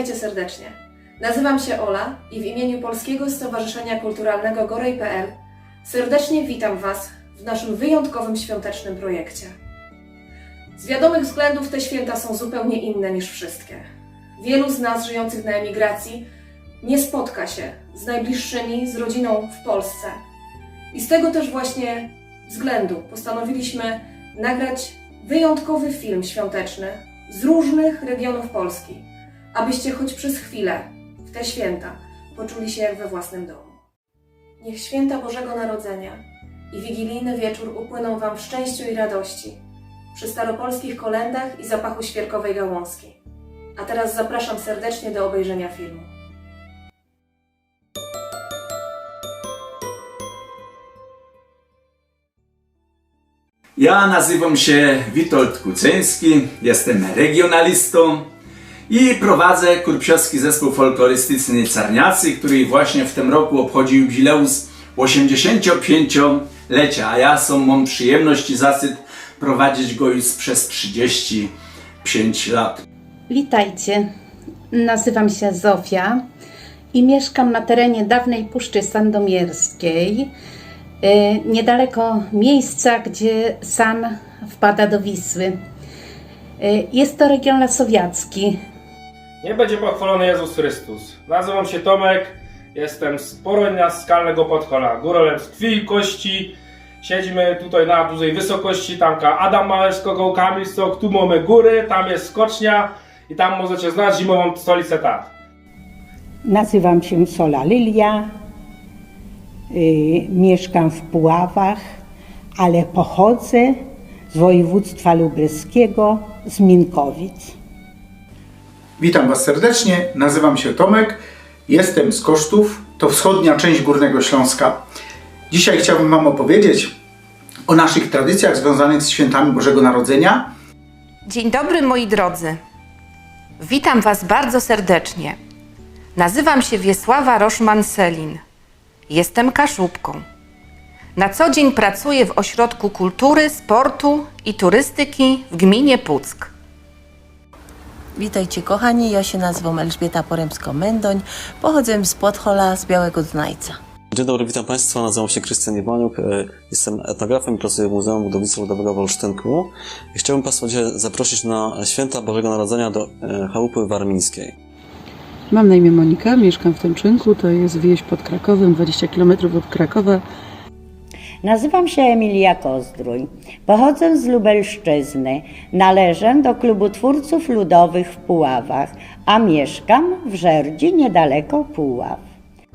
Witajcie serdecznie. Nazywam się Ola i w imieniu Polskiego Stowarzyszenia Kulturalnego Gorej.pl serdecznie witam Was w naszym wyjątkowym świątecznym projekcie. Z wiadomych względów te święta są zupełnie inne niż wszystkie. Wielu z nas żyjących na emigracji nie spotka się z najbliższymi, z rodziną w Polsce. I z tego też właśnie względu postanowiliśmy nagrać wyjątkowy film świąteczny z różnych regionów Polski, abyście choć przez chwilę w te święta poczuli się jak we własnym domu. Niech święta Bożego Narodzenia i wigilijny wieczór upłyną Wam w szczęściu i radości, przy staropolskich kolendach i zapachu świerkowej gałązki. A teraz zapraszam serdecznie do obejrzenia filmu. Ja nazywam się Witold Kuceński, jestem regionalistą i prowadzę kurpiowski zespół folklorystyczny Czarniacy, który właśnie w tym roku obchodzi jubileusz 85-lecia, a ja są, mam przyjemność i zasyt prowadzić go już przez 35 lat. Witajcie, nazywam się Zofia i mieszkam na terenie dawnej Puszczy Sandomierskiej, y, niedaleko miejsca, gdzie San wpada do Wisły. Y, Jest to region lasowiacki. Nie będzie pochwalony Jezus Chrystus. Nazywam się Tomek, jestem z Poronia Skalnego Podkola, górolem z krwi i kości. Siedzimy tutaj na dużej wysokości, tamka Adam Małewskiego, Kamil Stok, tu mamy góry, tam jest skocznia i tam możecie znać zimową stolicę Tat. Nazywam się Sola Lilia, y, mieszkam w Puławach, ale pochodzę z województwa lubelskiego, z Minkowic. Witam Was serdecznie, nazywam się Tomek, jestem z Kosztów, to wschodnia część Górnego Śląska. Dzisiaj chciałbym Wam opowiedzieć o naszych tradycjach związanych z świętami Bożego Narodzenia. Dzień dobry moi drodzy. Witam Was bardzo serdecznie. Nazywam się Wiesława Roszman-Selin. Jestem kaszubką. Na co dzień pracuję w Ośrodku Kultury, Sportu i Turystyki w gminie Puck. Witajcie kochani, ja się nazywam Elżbieta Poremsko-Mędoń, pochodzę z Podhola, z Białego Dunajca. Dzień dobry, witam Państwa. Nazywam się Krystian Iwaniuk. e, Jestem etnografem i pracuję w Muzeum Budownictwa Ludowego w Olsztynku. I chciałbym Państwa dzisiaj zaprosić na święta Bożego Narodzenia do e, chałupy warmińskiej. Mam na imię Monika, mieszkam w Tęczynku, to jest wieś pod Krakowem, 20 km od Krakowa. Nazywam się Emilia Kozdrój. Pochodzę z Lubelszczyzny. Należę do klubu twórców ludowych w Puławach, a mieszkam w Żerdzi niedaleko Puław.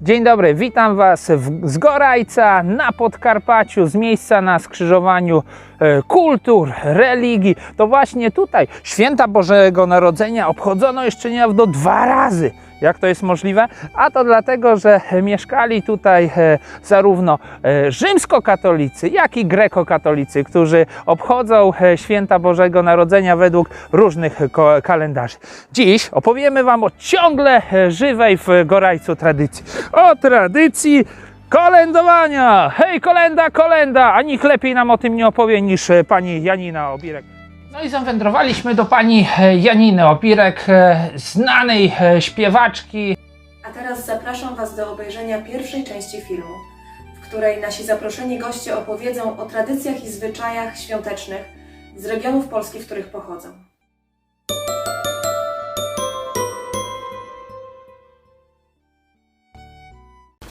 Dzień dobry, witam Was w, z Gorajca na Podkarpaciu, z miejsca na skrzyżowaniu e, kultur, religii. To właśnie tutaj święta Bożego Narodzenia obchodzono jeszcze niedawno dwa razy. Jak to jest możliwe? A to dlatego, że mieszkali tutaj e, zarówno e, rzymskokatolicy, jak i grekokatolicy, którzy obchodzą e, święta Bożego Narodzenia według różnych kalendarzy. Dziś opowiemy Wam o ciągle e, żywej w Gorajcu tradycji. O tradycji kolędowania! Hej, kolenda, kolenda! A nikt lepiej nam o tym nie opowie niż e, pani Janina Obirek. No i zawędrowaliśmy do pani e, Janiny Opirek, e, znanej e, śpiewaczki. A teraz zapraszam Was do obejrzenia pierwszej części filmu, w której nasi zaproszeni goście opowiedzą o tradycjach i zwyczajach świątecznych z regionów Polski, w których pochodzą.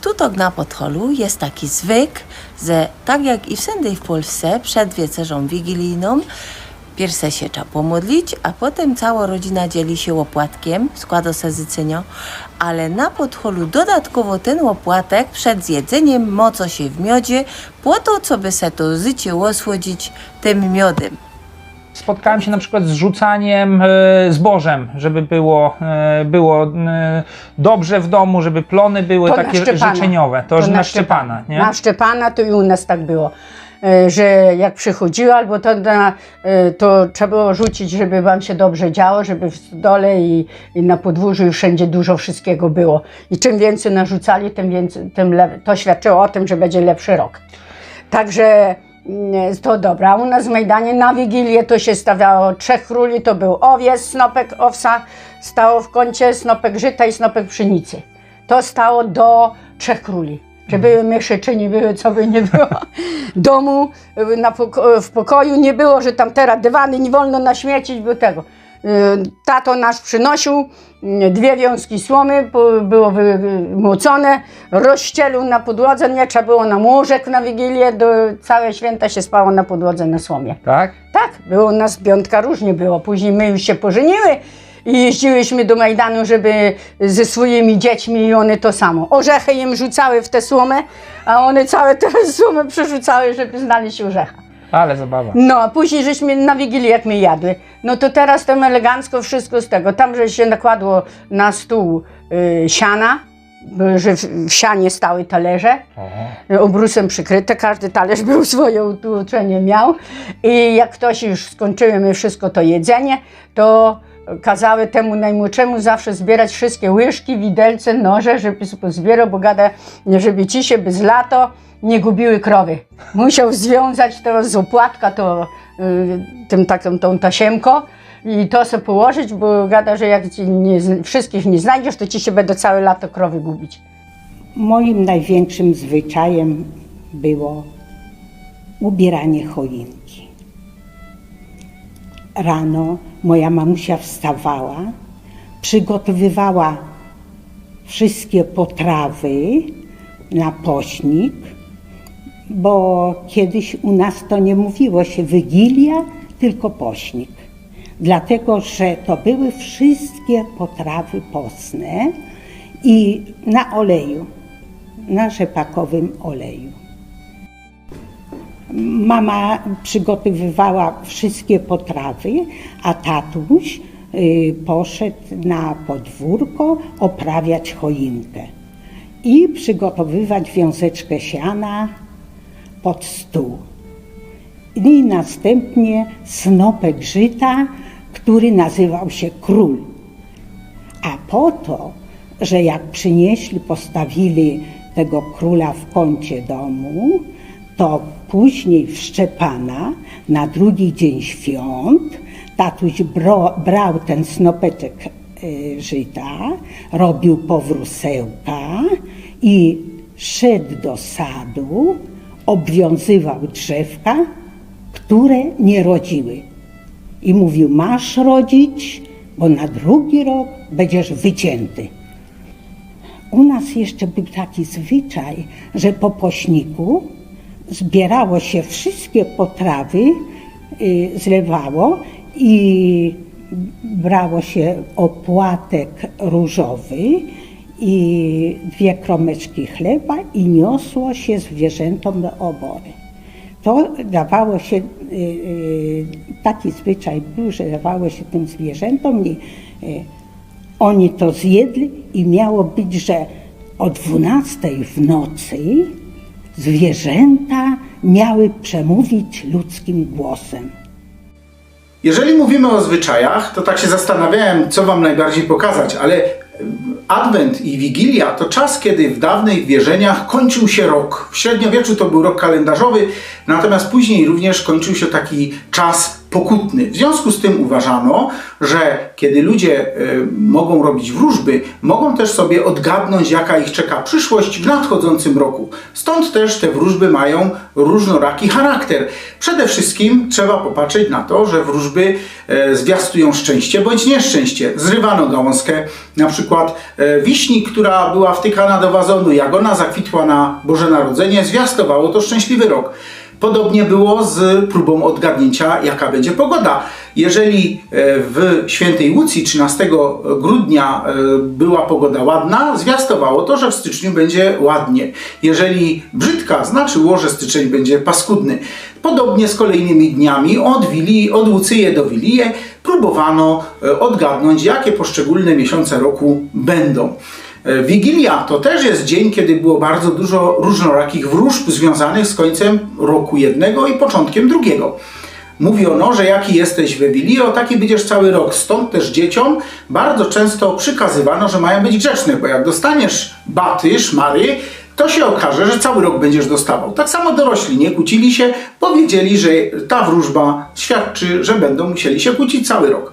Tutaj na Podholu jest taki zwyk, że tak jak i wszędzie w Polsce przed wieczerzą wigilijną Pierse się trzeba pomodlić, a potem cała rodzina dzieli się opłatkiem, składa se ale na podcholu dodatkowo ten opłatek przed jedzeniem moco się w miodzie, po to, co by se to życie osłodzić tym miodem. Spotkałem się na przykład z rzucaniem e, zbożem, żeby było, e, było e, dobrze w domu, żeby plony były To na takie Szczepana. życzeniowe. To, To na, na Szczepana, nie? Na Szczepana to i u nas tak było, że jak przychodziło, albo to, na, e, to trzeba było rzucić, żeby wam się dobrze działo, żeby w dole i, i na podwórzu i wszędzie dużo wszystkiego było. I czym więcej narzucali, tym więcej, tym to świadczyło o tym, że będzie lepszy rok. Także Nie, To dobra, u nas w Majdanie na Wigilię to się stawiało trzech króli, to był owiec, snopek owsa, stało w kącie snopek żyta i snopek pszenicy. To stało do trzech króli. Czy były myszy, czy nie były, co by nie było. Domu na poko- w pokoju nie było, że tam teraz dywany nie wolno naśmiecić, bo tego. Y, Tato nasz przynosił y, dwie wiązki słomy, było wymłocone, rozścielił na podłodze, nie trzeba było na łóżek na Wigilię, do całe święta się spało na podłodze na słomie. Tak? Tak, było nas piątka różnie było. Później my już się pożeniły i jeździłyśmy do Majdanu, żeby ze swoimi dziećmi i one to samo. Orzechy im rzucały w tę słomę, a one całe tę słomę przerzucały, żeby znaleźć orzecha. Ale zabawa. No, a później żeśmy na Wigilię jak my jadły. No to teraz tam elegancko wszystko z tego. Tam, że się nakładło na stół y, siana, że w, w sianie stały talerze obrusem przykryte, każdy talerz był swoje utłuczenie miał i jak ktoś już skończyły my wszystko to jedzenie, to kazały temu najmłodszemu zawsze zbierać wszystkie łyżki, widelce, noże, żeby zbierał, bo gada, żeby ci się by z lato nie gubiły krowy. Musiał związać to z opłatka, to y, tym taką tą tasiemko i to sobie położyć, bo gada, że jak nie, wszystkich nie znajdziesz, to ci się będą całe lato krowy gubić. Moim największym zwyczajem było ubieranie choinki. Rano moja mamusia wstawała, przygotowywała wszystkie potrawy na pośnik, bo kiedyś u nas to nie mówiło się Wigilia, tylko pośnik. Dlatego, że to były wszystkie potrawy postne i na oleju, na rzepakowym oleju. Mama przygotowywała wszystkie potrawy, a tatuś y, poszedł na podwórko oprawiać choinkę i przygotowywać wiązeczkę siana pod stół. I następnie snopek żyta, który nazywał się król. A po to, że jak przynieśli, postawili tego króla w kącie domu, to później w Szczepana, na drugi dzień świąt, tatuś bro, brał ten snopeczek y, żyta, robił powrósełka i szedł do sadu, obwiązywał drzewka, które nie rodziły. I mówił, masz rodzić, bo na drugi rok będziesz wycięty. U nas jeszcze był taki zwyczaj, że po pośniku zbierało się wszystkie potrawy, y, zlewało i brało się opłatek różowy i dwie kromeczki chleba i niosło się zwierzętom do obory. To dawało się, y, y, taki zwyczaj był, że dawało się tym zwierzętom i oni to zjedli i miało być, że o 12 w nocy zwierzęta miały przemówić ludzkim głosem. Jeżeli mówimy o zwyczajach, to tak się zastanawiałem, co Wam najbardziej pokazać, ale Adwent i Wigilia to czas, kiedy w dawnych wierzeniach kończył się rok. W średniowieczu to był rok kalendarzowy, natomiast później również kończył się taki czas pokutny. W związku z tym uważano, że kiedy ludzie y, mogą robić wróżby, mogą też sobie odgadnąć, jaka ich czeka przyszłość w nadchodzącym roku. Stąd też te wróżby mają różnoraki charakter. Przede wszystkim trzeba popatrzeć na to, że wróżby e, zwiastują szczęście bądź nieszczęście. Zrywano gałązkę na przykład e, wiśni, która była wtykana do wazonu, jak ona zakwitła na Boże Narodzenie, zwiastowało to szczęśliwy rok. Podobnie było z próbą odgadnięcia, jaka będzie pogoda. Jeżeli e, w Świętej Łucji 13 grudnia e, była pogoda ładna, zwiastowało to, że w styczniu będzie ładnie. Jeżeli brzydka, znaczyło, że styczeń będzie paskudny. Podobnie z kolejnymi dniami od, Wili, od Łucyje do Wilije próbowano e, odgadnąć, jakie poszczególne miesiące roku będą. E, Wigilia to też jest dzień, kiedy było bardzo dużo różnorakich wróżb związanych z końcem roku jednego i początkiem drugiego. Mówiono, że jaki jesteś w Wigilio, taki będziesz cały rok. Stąd też dzieciom bardzo często przykazywano, że mają być grzeczne, bo jak dostaniesz baty, szmary, to się okaże, że cały rok będziesz dostawał. Tak samo dorośli nie kłócili się, powiedzieli, że ta wróżba świadczy, że będą musieli się kłócić cały rok.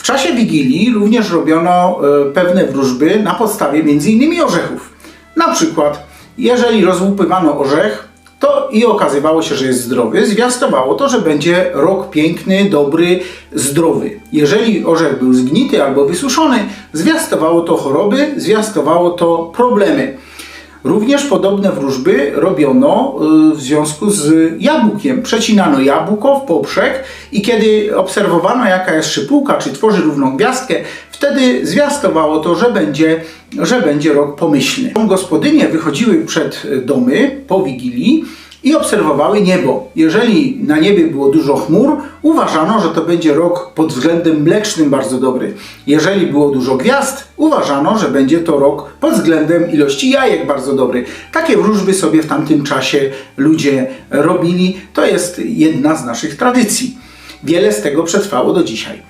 W czasie Wigilii również robiono e, pewne wróżby na podstawie m.in. orzechów. Na przykład, jeżeli rozłupywano orzech, to i okazywało się, że jest zdrowy, zwiastowało to, że będzie rok piękny, dobry, zdrowy. Jeżeli orzech był zgnity albo wysuszony, zwiastowało to choroby, zwiastowało to problemy. Również podobne wróżby robiono y, w związku z jabłkiem. Przecinano jabłko w poprzek i kiedy obserwowano jaka jest szypułka, czy tworzy równą gwiazdkę, wtedy zwiastowało to, że będzie, że będzie rok pomyślny. Gospodynie wychodziły przed domy po Wigilii i obserwowały niebo. Jeżeli na niebie było dużo chmur, uważano, że to będzie rok pod względem mlecznym bardzo dobry. Jeżeli było dużo gwiazd, uważano, że będzie to rok pod względem ilości jajek bardzo dobry. Takie wróżby sobie w tamtym czasie ludzie robili. To jest jedna z naszych tradycji. Wiele z tego przetrwało do dzisiaj.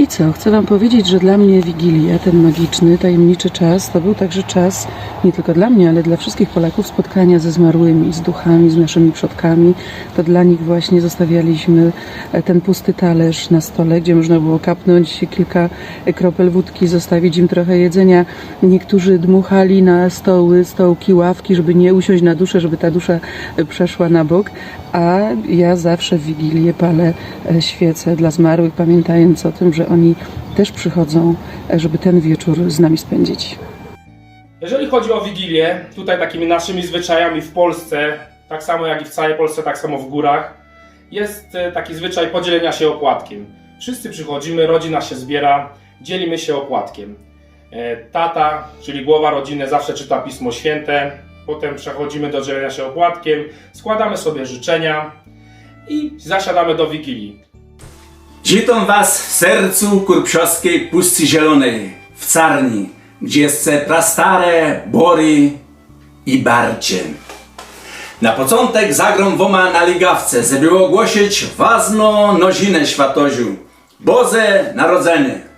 I co? Chcę Wam powiedzieć, że dla mnie Wigilia, ten magiczny, tajemniczy czas, to był także czas nie tylko dla mnie, ale dla wszystkich Polaków spotkania ze zmarłymi, z duchami, z naszymi przodkami. To dla nich właśnie zostawialiśmy e, ten pusty talerz na stole, gdzie można było kapnąć kilka kropel wódki, zostawić im trochę jedzenia. Niektórzy dmuchali na stoły, stołki, ławki, żeby nie usiąść na duszę, żeby ta dusza e, przeszła na bok. A ja zawsze w Wigilię palę e, świece dla zmarłych, pamiętając o tym, że oni też przychodzą, e, żeby ten wieczór z nami spędzić. Jeżeli chodzi o Wigilię, tutaj takimi naszymi zwyczajami w Polsce, tak samo jak i w całej Polsce, tak samo w górach, jest e, taki zwyczaj podzielenia się opłatkiem. Wszyscy przychodzimy, rodzina się zbiera, dzielimy się opłatkiem. Tata, czyli głowa rodziny, zawsze czyta Pismo Święte, potem przechodzimy do dzielenia się opłatkiem, składamy sobie życzenia i zasiadamy do Wigilii. Witam Was w sercu kurpsiowskiej Puszczy Zielonej, w Carni, gdzie jest prastare bory i barcie. Na początek zagram woma na ligawce, żeby ogłosić ważną nozinę światoziu. Boże Narodzenie.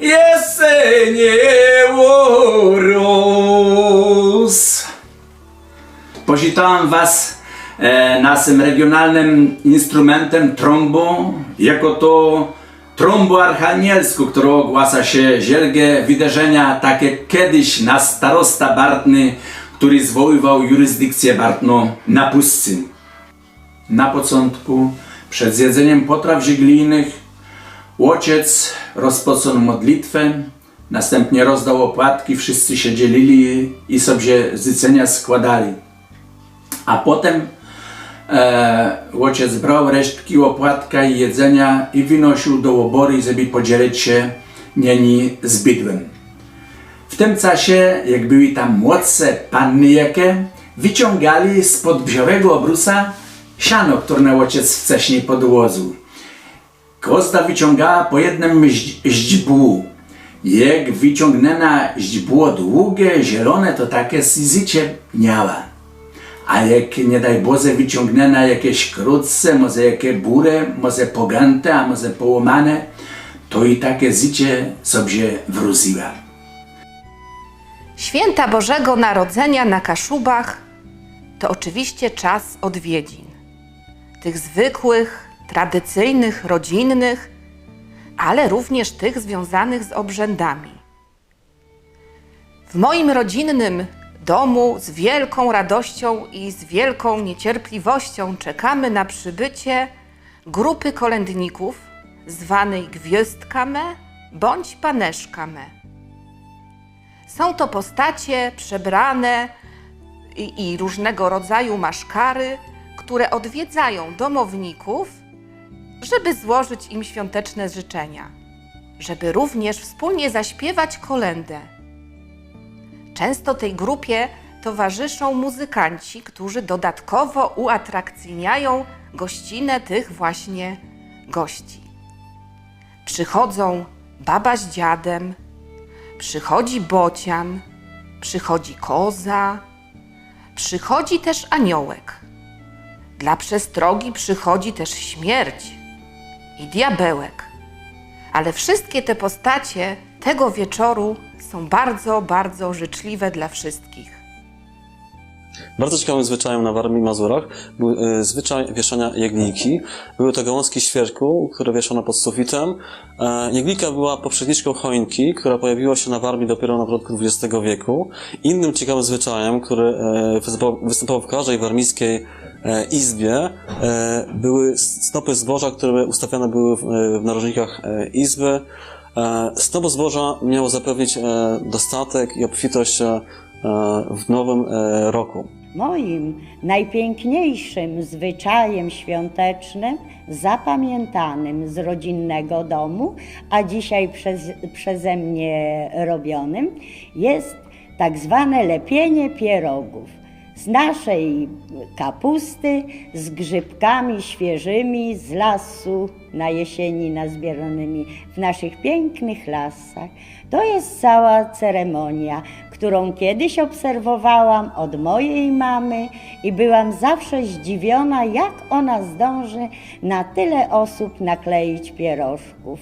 Jest synie urósł. Pożitałem Was e, naszym regionalnym instrumentem trąbą, jako to trąbu archanielsku, którą ogłasa się zielgie wydarzenia, takie kiedyś na starosta Bartny, który zwoływał jurysdykcję Bartną na pustyni. Na początku, przed zjedzeniem potraw żeglijnych, ojciec rozpoczął modlitwę, następnie rozdał opłatki, wszyscy się dzielili i sobie życzenia składali. A potem e, ojciec brał resztki opłatka i jedzenia i wynosił do obory, żeby podzielić się nieni z bydłem. W tym czasie, jak były tam młodsze panny jakie, wyciągali spod bziowego obrusa siano, które ojciec wcześniej podłożył. Kozda wyciągała po jednym źdź- źdźbłu. Jak wyciągnęna źdźbło długie, zielone, to takie syzycie miała. A jak nie daj Boże wyciągnęna jakieś krótsze, może jakie bure, może pogante, a może połamane, to i takie zycie sobie wróciła. Święta Bożego Narodzenia na Kaszubach to oczywiście czas odwiedzin. Tych zwykłych, tradycyjnych, rodzinnych, ale również tych związanych z obrzędami. W moim rodzinnym domu z wielką radością i z wielką niecierpliwością czekamy na przybycie grupy kolędników zwanej Gwiazdkame bądź Paneszkame. Są to postacie przebrane i, i różnego rodzaju maszkary, które odwiedzają domowników, żeby złożyć im świąteczne życzenia, żeby również wspólnie zaśpiewać kolendę. Często tej grupie towarzyszą muzykanci, którzy dodatkowo uatrakcyjniają gościnę tych właśnie gości. Przychodzą baba z dziadem, przychodzi bocian, przychodzi koza, przychodzi też aniołek. Dla przestrogi przychodzi też śmierć i diabełek. Ale wszystkie te postacie tego wieczoru są bardzo, bardzo życzliwe dla wszystkich. Bardzo ciekawym zwyczajem na Warmii i Mazurach był e, zwyczaj wieszania jaglinki. Były to gałązki świerku, które wieszono pod sufitem. E, Jaglika była poprzedniczką choinki, która pojawiła się na Warmii dopiero na początku XX wieku. Innym ciekawym zwyczajem, który e, występował- w każdej warmińskiej izbie, e, były snopy zboża, które ustawiane były w, e, narożnikach e, izby. E, Snop zboża miał zapewnić e, dostatek i obfitość e, w nowym e, roku. Moim najpiękniejszym zwyczajem świątecznym, zapamiętanym z rodzinnego domu, a dzisiaj przez, przeze mnie robionym, jest tak zwane lepienie pierogów z naszej kapusty, z grzybkami świeżymi z lasu na jesieni nazbieranymi w naszych pięknych lasach. To jest cała ceremonia, którą kiedyś obserwowałam od mojej mamy i byłam zawsze zdziwiona, jak ona zdąży na tyle osób nakleić pierożków.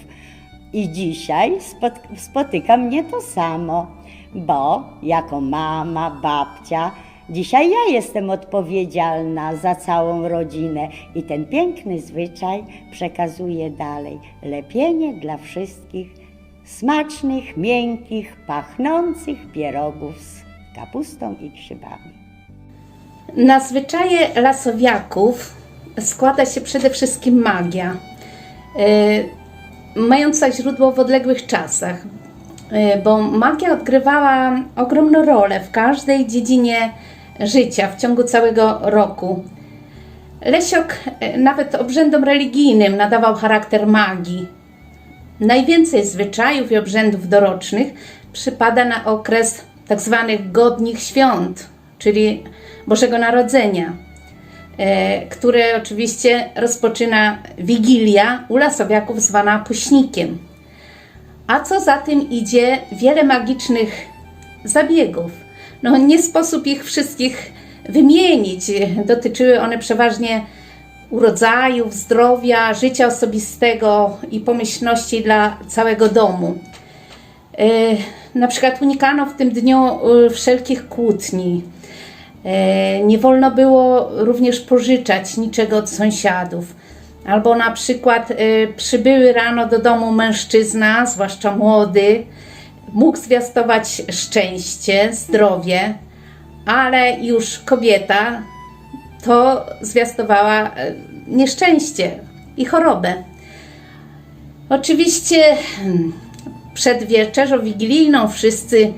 I dzisiaj spot- spotyka mnie to samo, bo jako mama, babcia, dzisiaj ja jestem odpowiedzialna za całą rodzinę i ten piękny zwyczaj przekazuję dalej. Lepienie dla wszystkich smacznych, miękkich, pachnących pierogów z kapustą i grzybami. Na zwyczaje lasowiaków składa się przede wszystkim magia, y, mająca źródło w odległych czasach, bo magia odgrywała ogromną rolę w każdej dziedzinie życia w ciągu całego roku. Lesiok y, nawet obrzędom religijnym nadawał charakter magii. Najwięcej zwyczajów i obrzędów dorocznych przypada na okres tak zwanych godnich świąt, czyli Bożego Narodzenia, e, które oczywiście rozpoczyna Wigilia u lasowiaków zwana Puśnikiem. A co za tym idzie, wiele magicznych zabiegów. No, nie sposób ich wszystkich wymienić. Dotyczyły one przeważnie urodzajów, zdrowia, życia osobistego i pomyślności dla całego domu. E, Na przykład unikano w tym dniu e, wszelkich kłótni. E, Nie wolno było również pożyczać niczego od sąsiadów. Albo na przykład e, przybyły rano do domu mężczyzna, zwłaszcza młody, mógł zwiastować szczęście, zdrowie, ale już kobieta to zwiastowała e, nieszczęście i chorobę. Oczywiście hmm, przed wieczerzą wigilijną wszyscy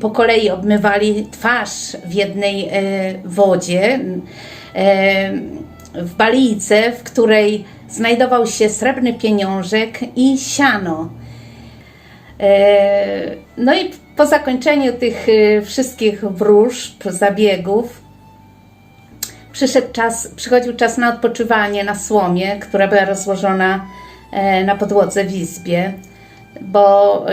po kolei obmywali twarz w jednej e, wodzie, e, w balijce, w której znajdował się srebrny pieniążek i siano. E, No i po zakończeniu tych e, wszystkich wróżb, zabiegów, przyszedł czas, przychodził czas na odpoczywanie na słomie, która była rozłożona e, na podłodze w izbie, bo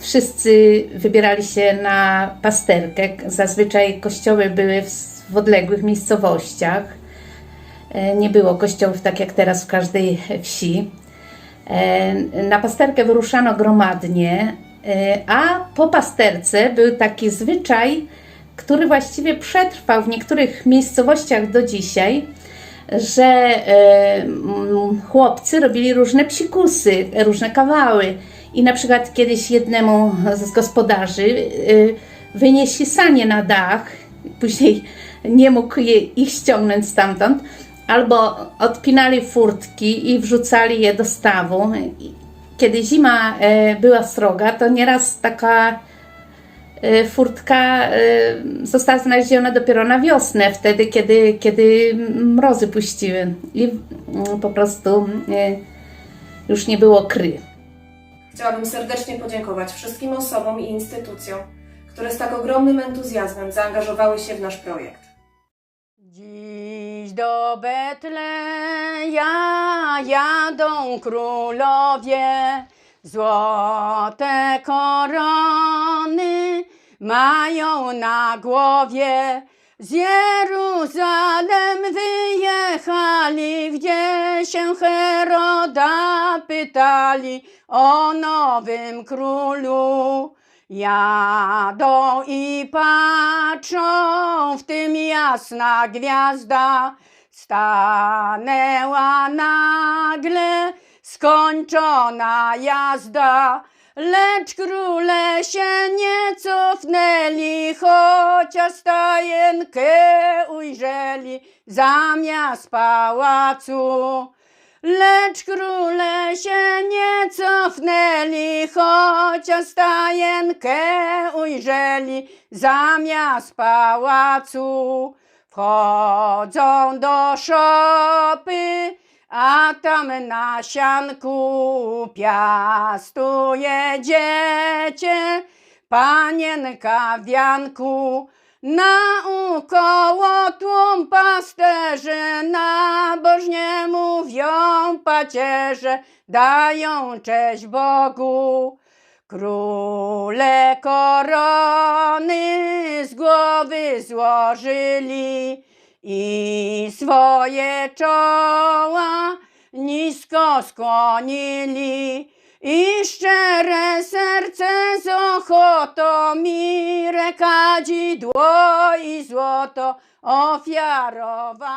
wszyscy wybierali się na pasterkę. Zazwyczaj kościoły były w, w odległych miejscowościach. E, Nie było kościołów tak jak teraz w każdej wsi. E, Na pasterkę wyruszano gromadnie, e, a po pasterce był taki zwyczaj, który właściwie przetrwał w niektórych miejscowościach do dzisiaj, że chłopcy robili różne psikusy, różne kawały. I na przykład kiedyś jednemu z gospodarzy wynieśli sanie na dach, później nie mógł ich ściągnąć stamtąd, albo odpinali furtki i wrzucali je do stawu. Kiedy zima e, była sroga, to nieraz taka y, furtka y, została znaleziona dopiero na wiosnę, wtedy, kiedy, kiedy mrozy puściły i mm, po prostu już nie było kry. Chciałabym serdecznie podziękować wszystkim osobom i instytucjom, które z tak ogromnym entuzjazmem zaangażowały się w nasz projekt. Dziś do Betleja jadą królowie, złote korony mają na głowie. Z Jeruzalem wyjechali, gdzie się Heroda pytali o nowym królu. Jadą i patrzą, w tym jasna gwiazda stanęła nagle, skończona jazda. Lecz króle się nie cofnęli, chociaż stajenkę ujrzeli zamiast pałacu. Lecz króle się nie cofnęli, chociaż stajenkę ujrzeli zamiast pałacu. Wchodzą do szopy, a tam na sianku piastuje dziecię, panienka wianku. Naokoło tłum pasterzy nabożnie mówią pacierze, dają cześć Bogu. Króle korony z głowy złożyli i swoje czoła nisko skłonili. I szczere serce z ochotą mirę kadzidło i złoto ofiarowali.